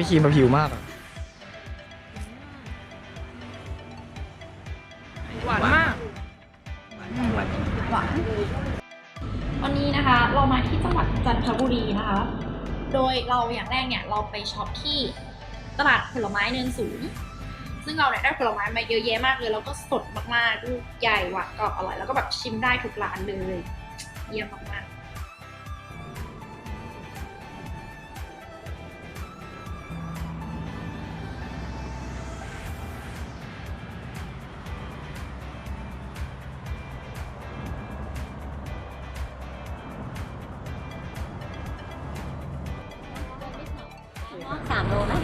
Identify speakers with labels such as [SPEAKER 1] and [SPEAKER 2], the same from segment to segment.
[SPEAKER 1] หน้าพี่ครีมแบบผิวมากอะ
[SPEAKER 2] หวานมาก
[SPEAKER 3] วันนี้นะคะเรามาที่จังหวัดจันทบุรีนะคะ โดยเราอย่างแรกเนี่ยเราไปช็อปที่ตลาดผลไม้เนินสูง ซึ่งเราเนี่ยได้ผลไม้มาเยอะแยะมากเลย แล้วก็สดมากๆลูกใหญ่หวานกรอบอร่อย แล้วก็แบบชิมได้ทุกร้านเลย เยี่ยมมากๆ
[SPEAKER 4] สามโลไหม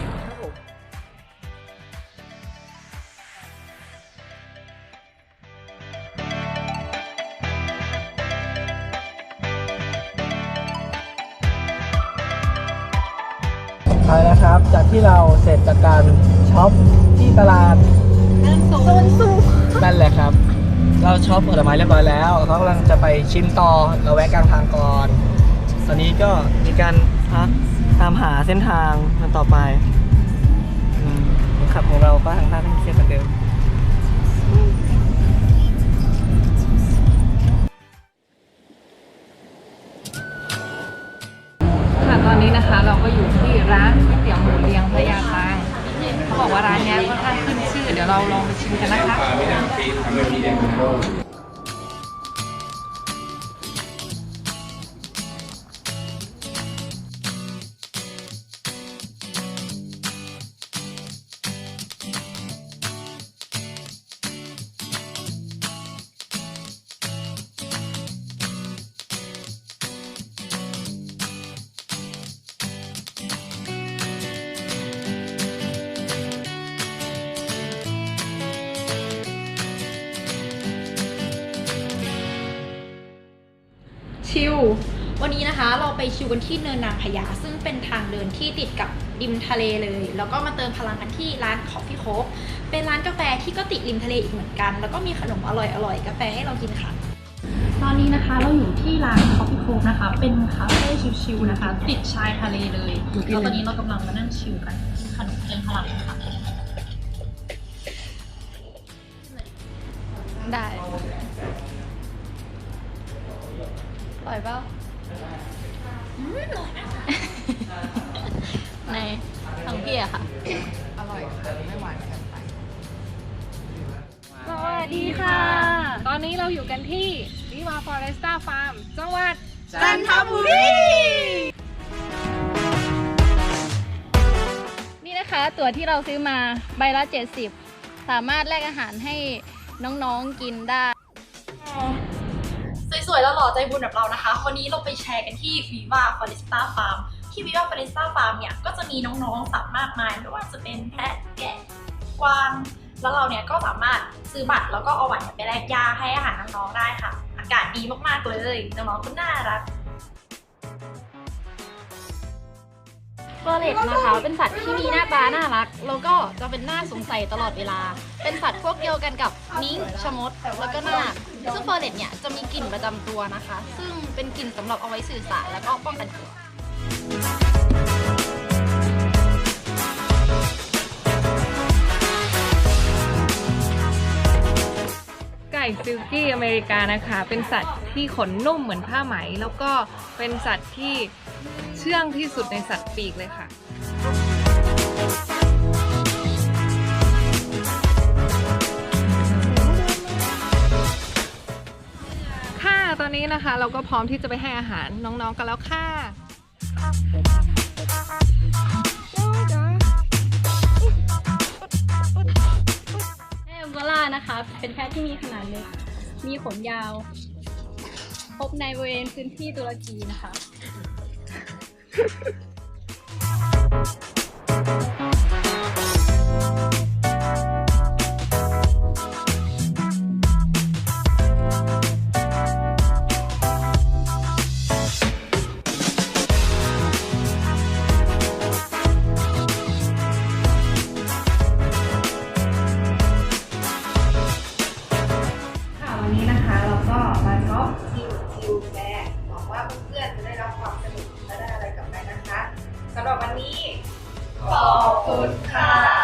[SPEAKER 1] ใช่แล้วครับ จากที่เราเสร็จจากการช็อปที่ตลาด
[SPEAKER 3] โซนสูง
[SPEAKER 1] นั่นแหละครับ เราช็อปผลไม้เรียบร้อยแล้วเขากำลังจะไปชิมต่อเราแวะกลางทางก่อน ตอนนี้ก็มีการพัก ตามหาเส้นทางกันต่อไปขับของเราก็ทางท่าท่องเที่ยวเหมือนเดิม
[SPEAKER 2] ค่ะตอนนี้นะคะเราก็อยู่ที่ร้านก๋วยเตี๋ยวหมูเลียงพญาตางเขาบอกว่าร้านนี้ค่อนข้างขึ้นชื่อ เดี๋ยวเราลองไปชิมกันนะคะ ชิล
[SPEAKER 3] วันนี้นะคะเราไปชิวกันที่เนินนางพญาซึ่งเป็นทางเดินที่ติดกับริมทะเลเลย แล้วก็มาเติมพลังกันที่ร้านคอฟฟี่โคกเป็นร้านกาแฟที่ก็ติดริมทะเลอีกเหมือนกัน แล้วก็มีขนมอร่อยๆกาแฟให้เรากินค่ะ ตอนนี้นะคะเราอยู่ที่ร้านคอฟฟี่โคกนะคะ เป็นคาเฟ่ชิลๆนะคะ ติดชายทะเลเลยแล้วตอนนี้เรากำลังมานั่งชิลกันกินขนมเติมพลังค่ะ
[SPEAKER 4] ได้ ปล่อยเปล่าในของพี่อะค่ะ
[SPEAKER 2] อร่อยค่ะไม่หวานเกินไป
[SPEAKER 4] สวัสดีค่ะ
[SPEAKER 2] ตอนนี้เราอยู่กันที่วิวาฟอเรสต้าฟาร์มจังหวัด
[SPEAKER 3] จันทบุรี
[SPEAKER 4] นี่นะคะตั๋วที่เราซื้อมาใบละ 70 สามารถแลกอาหารให้น้องๆกินได้
[SPEAKER 3] ส วยแล้วหล่อใจบุญแบบเรานะคะ วันนี้เราไปแชร์กันที่วีวาฟอริสต้าฟาร์มที่วีวาฟอริสต้าฟาร์มเนี่ยก็จะมีน้องๆสัตว์มากมายไม่ว่าจะเป็นแพะแกะกวางแล้วเราเนี่ยก็สามารถซื้อบัตรแล้วก็เอาบัตรเนี่ยไปแลกยาให้อาหารน้องๆได้ค่ะ อากาศดีมากๆเลยน้องๆก็น่ารัก
[SPEAKER 4] เฟอร์เรตนะคะ เป็นสัตว์ที่มีหน้าตาน่ารัก แล้วก็จะเป็นหน้าสงสัยตลอดเวลา เป็นสัตว์พวกเดียวกันกับนิ้งชะมด แล้วก็หน้าคซึ่งเฟอร์เรตเนี่ยจะมีกลิ่นประจำตัวนะคะ ซึ่งเป็นกลิ่นสำหรับเอาไว้สื่อสารแล้วก็ป้องกันตัว
[SPEAKER 2] ซิลกี้อเมริกานะคะ เป็นสัตว์ที่ขนนุ่มเหมือนผ้าไหม แล้วก็เป็นสัตว์ที่เชื่องที่สุดในสัตว์ปีกเลยค่ะค่ะตอนนี้นะคะเราก็พร้อมที่จะไปให้อาหารน้องๆกันแล้วค่ะ
[SPEAKER 4] นะคะ เป็นแพะที่มีขนาดเล็ก มีขนยาว พบในบริเวณพื้นที่ตุรกีนะคะ
[SPEAKER 3] ค่ะ
[SPEAKER 1] อ
[SPEAKER 2] ขอบคุณค่ะ